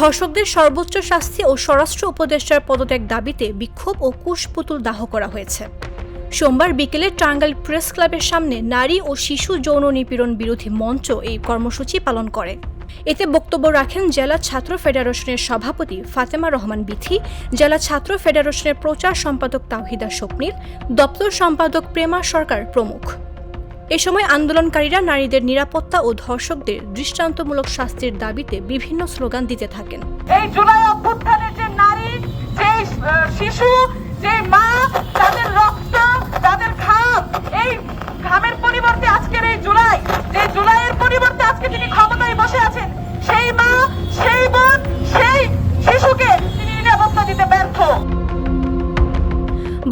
ধর্ষকদের সর্বোচ্চ শাস্তি ও স্বরাষ্ট্র উপদেষ্টার পদত্যাগ দাবিতে বিক্ষোভ ও কুশপুতুল দাহ করা হয়েছে। সোমবার বিকেলে টাঙ্গাইল প্রেস ক্লাবের সামনে নারী ও শিশু যৌন নিপীড়ন বিরোধী মঞ্চ এই কর্মসূচি পালন করে। এতে বক্তব্য রাখেন জেলা ছাত্র ফেডারেশনের সভাপতি ফাতেমা রহমান বিথি, জেলা ছাত্র ফেডারেশনের প্রচার সম্পাদক তাওহিদা স্বপ্নীল, দপ্তর সম্পাদক প্রেমা সরকার প্রমুখ। এ সময় আন্দোলনকারীরা নারীদের নিরাপত্তা ও ধর্ষকদের দৃষ্টান্তমূলক শাস্তির দাবিতে বিভিন্ন স্লোগান দিতে থাকেন। এই জুলাই অভ্যুত্থানের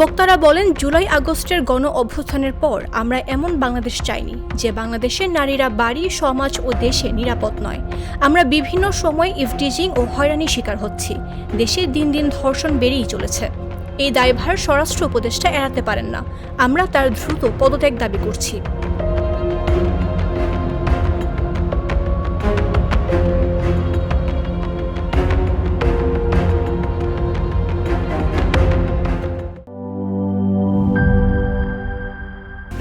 বক্তারা বলেন, জুলাই আগস্টের গণ অভ্যুত্থানের পর আমরা এমন বাংলাদেশ চাইনি, যে বাংলাদেশের নারীরা বাড়ি, সমাজ ও দেশে নিরাপদ নয়। আমরা বিভিন্ন সময় ইফটিজিং ও হয়রানির শিকার হচ্ছি। দেশে দিন দিন ধর্ষণ বেড়েই চলেছে। এই দায়ভার স্বরাষ্ট্র উপদেষ্টা এড়াতে পারেন না। আমরা তার দ্রুত পদত্যাগ দাবি করছি।